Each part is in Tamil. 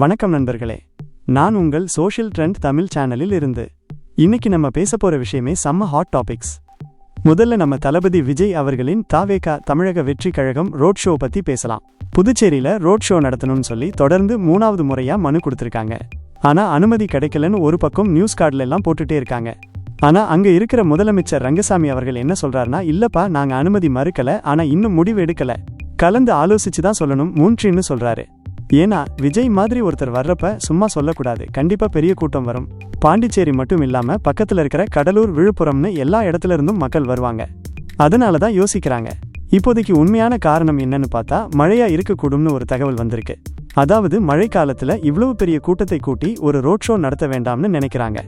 வணக்கம் நண்பர்களே. நான் உங்கள் சோஷியல் ட்ரெண்ட் தமிழ் சேனலில் இருந்து. இன்னைக்கு நம்ம பேச போற விஷயமே செம்ம ஹாட் டாபிக்ஸ் முதல்ல நம்ம தளபதி விஜய் அவர்களின் தாவேகா தமிழக வெற்றி கழகம் ரோட் ஷோ பத்தி பேசலாம். புதுச்சேரியில ரோட் ஷோ நடத்தணும்னு சொல்லி தொடர்ந்து மூணாவது முறையா மனு கொடுத்திருக்காங்க. ஆனா அனுமதி கிடைக்கலன்னு ஒரு பக்கம் நியூஸ் கார்டுல எல்லாம் போட்டுட்டே இருக்காங்க. ஆனா அங்க இருக்கிற முதலமைச்சர் ரங்கசாமி அவர்கள் என்ன சொல்றாருன்னா இல்லப்பா நாங்க அனுமதி மறுக்கல ஆனா இன்னும் முடிவு எடுக்கல. கலந்து ஆலோசிச்சு தான் சொல்லணும் மூன்றின்னு சொல்றாரு. ஏன்னா விஜய் மாதிரி ஒருத்தர் வர்றப்ப சும்மா சொல்லக்கூடாது. கண்டிப்பா பெரிய கூட்டம் வரும். பாண்டிச்சேரி மட்டும் இல்லாம பக்கத்துல இருக்கிற கடலூர் விழுப்புரம்னு எல்லா இடத்துல இருந்தும் மக்கள் வருவாங்க. அதனால தான் யோசிக்கிறாங்க. இப்போதைக்கு உண்மையான காரணம் என்னன்னு பார்த்தா மழையா இருக்கக்கூடும்னு ஒரு தகவல் வந்திருக்கு. அதாவது மழை காலத்துல இவ்வளவு பெரிய கூட்டத்தை கூட்டி ஒரு ரோட் ஷோ நடத்த வேண்டாம்னு நினைக்கிறாங்க.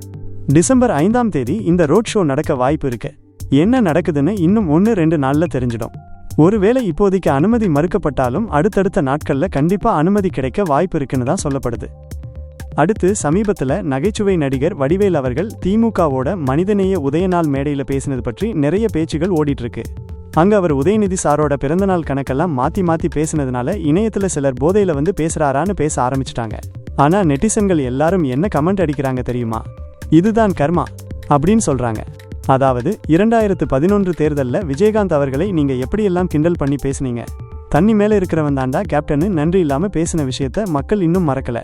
டிசம்பர் ஐந்தாம் தேதி இந்த ரோட் ஷோ நடக்க வாய்ப்பு இருக்கு. என்ன நடக்குதுன்னு இன்னும் ஒன்று ரெண்டு நாளில் தெரிஞ்சிடும். ஒருவேளை இப்போதைக்கு அனுமதி மறுக்கப்பட்டாலும் அடுத்தடுத்த நாட்களில் கண்டிப்பாக அனுமதி கிடைக்க வாய்ப்பு இருக்குன்னு தான் சொல்லப்படுது. அடுத்து சமீபத்தில் நகைச்சுவை நடிகர் வடிவேல் அவர்கள் திமுகவோட மனிதநேய உதயநாள் மேடையில் பேசினது பற்றி நிறைய பேச்சுகள் ஓடிட்டுருக்கு. அங்கே அவர் உதயநிதி சாரோட பிறந்தநாள் கணக்கெல்லாம் மாற்றி மாற்றி பேசினதுனால இணையத்தில் சிலர் போதையில் வந்து பேசுகிறாரான்னு பேச ஆரம்பிச்சிட்டாங்க. ஆனால் நெட்டிசன்கள் எல்லாரும் என்ன கமெண்ட் அடிக்கிறாங்க தெரியுமா? இதுதான் கர்மா அப்படின்னு சொல்கிறாங்க அதாவது இரண்டாயிரத்து பதினொன்று தேர்தலில் விஜயகாந்த் அவர்களை நீங்கள் எப்படியெல்லாம் கிண்டல் பண்ணி பேசுனீங்க? தண்ணி மேலே இருக்கிறவன் தாண்டா கேப்டன்னு நன்றி இல்லாமல் பேசின விஷயத்த மக்கள் இன்னும் மறக்கலை.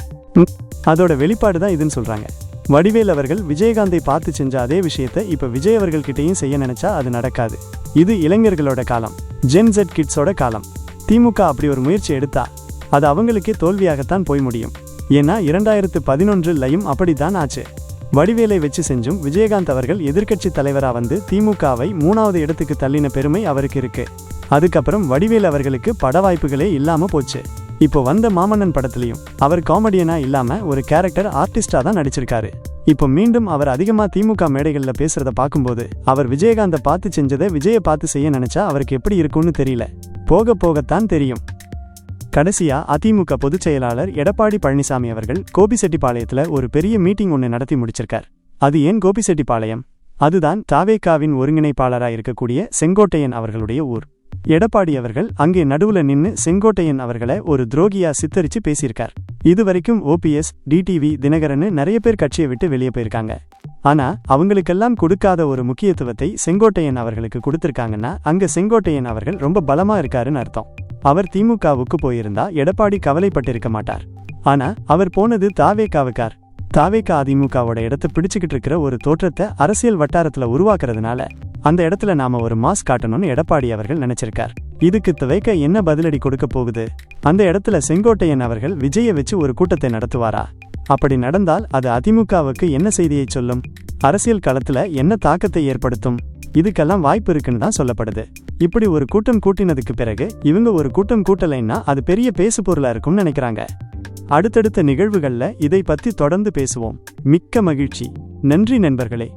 அதோட வெளிப்பாடு தான் இதுன்னு சொல்கிறாங்க வடிவேல் அவர்கள் விஜயகாந்தை பார்த்து செஞ்ச அதே விஷயத்தை இப்போ விஜய் அவர்கள்கிட்டையும் செய்ய நினைச்சா அது நடக்காது. இது இளைஞர்களோட காலம் ஜென் ஜெட் கிட்ஸோட காலம். திமுக அப்படி ஒரு முயற்சி எடுத்தா அது அவங்களுக்கே தோல்வியாகத்தான் போய் முடியும். ஏன்னா இரண்டாயிரத்து பதினொன்றுலையும் அப்படித்தான் ஆச்சு. வடிவேலை வச்சு செஞ்சும் விஜயகாந்த் அவர்கள் எதிர்க்கட்சி தலைவராக வந்து திமுகவை மூணாவது இடத்துக்கு தள்ளின பெருமை அவருக்கு இருக்கு. அதுக்கப்புறம் வடிவேல் அவர்களுக்கு பட வாய்ப்புகளே இல்லாம போச்சு. இப்போ வந்த மாமன்னன் படத்துலயும் அவர் காமெடியனா இல்லாம ஒரு கேரக்டர் ஆர்டிஸ்டா தான் நடிச்சிருக்காரு. இப்போ மீண்டும் அவர் அதிகமா திமுக மேடைகளில் பேசுறத பார்க்கும்போது அவர் விஜயகாந்தை பார்த்து செஞ்சதை விஜயை பார்த்து செய்ய நினைச்சா அவருக்கு எப்படி இருக்கும்னு தெரியல. போக போகத்தான் தெரியும். கடைசியா அதிமுக பொதுச் செயலாளர் எடப்பாடி பழனிசாமி அவர்கள் கோபிசெட்டிப்பாளையத்துல ஒரு பெரிய மீட்டிங் ஒன்று நடத்தி முடிச்சிருக்கார். அது ஏன் கோபிசெட்டிப்பாளையம்? அதுதான் தாவேகாவின் ஒருங்கிணைப்பாளராக இருக்கக்கூடிய செங்கோட்டையன் அவர்களுடைய ஊர். எடப்பாடி அவர்கள் அங்கே நடுவுல நின்னு செங்கோட்டையன் அவர்களை ஒரு துரோகியா சித்தரிச்சு பேசியிருக்கார். இதுவரைக்கும் ஓபிஎஸ் டிடிவி தினகரன்னு நிறைய பேர் கட்சியை விட்டு வெளியே போயிருக்காங்க. ஆனா அவங்களுக்கெல்லாம் கொடுக்காத ஒரு முக்கியத்துவத்தை செங்கோட்டையன் அவர்களுக்கு கொடுத்திருக்காங்கன்னா அங்க செங்கோட்டையன் அவர்கள் ரொம்ப பலமா இருக்காருன்னு அர்த்தம். அவர் திமுகவுக்கு போயிருந்தா எடப்பாடி கவலைப்பட்டிருக்க மாட்டார். ஆனா அவர் போனது தாவேக்காவுக்கார் தாவேக்கா அதிமுகவோட இடத்தை பிடிச்சுக்கிட்டு இருக்கிற ஒரு தோற்றத்தை அரசியல் வட்டாரத்துல உருவாக்குறதுனால அந்த இடத்துல நாம ஒரு மாஸ் காட்டணும்னு எடப்பாடி அவர்கள் நினைச்சிருக்கார். இதுக்கு துவைக்க என்ன பதிலடி கொடுக்க போகுது? அந்த இடத்துல செங்கோட்டையன் அவர்கள் விஜயை வச்சு ஒரு கூட்டத்தை நடத்துவாரா? அப்படி நடந்தால் அது அதிமுகவுக்கு என்ன செய்தியை சொல்லும்? அரசியல் களத்துல என்ன தாக்கத்தை ஏற்படுத்தும்? இதுக்கெல்லாம் வாய்ப்பு இருக்குன்னு தான் சொல்லப்படுது. இப்படி ஒரு கூட்டம் கூட்டினதுக்கு பிறகு இவங்க ஒரு கூட்டம் கூட்டலைன்னா அது பெரிய பேசு பொருளா இருக்கும்னு நினைக்கிறாங்க. அடுத்தடுத்த நிகழ்வுகள்ல இதை பத்தி தொடர்ந்து பேசுவோம். மிக்க மகிழ்ச்சி. நன்றி நண்பர்களே.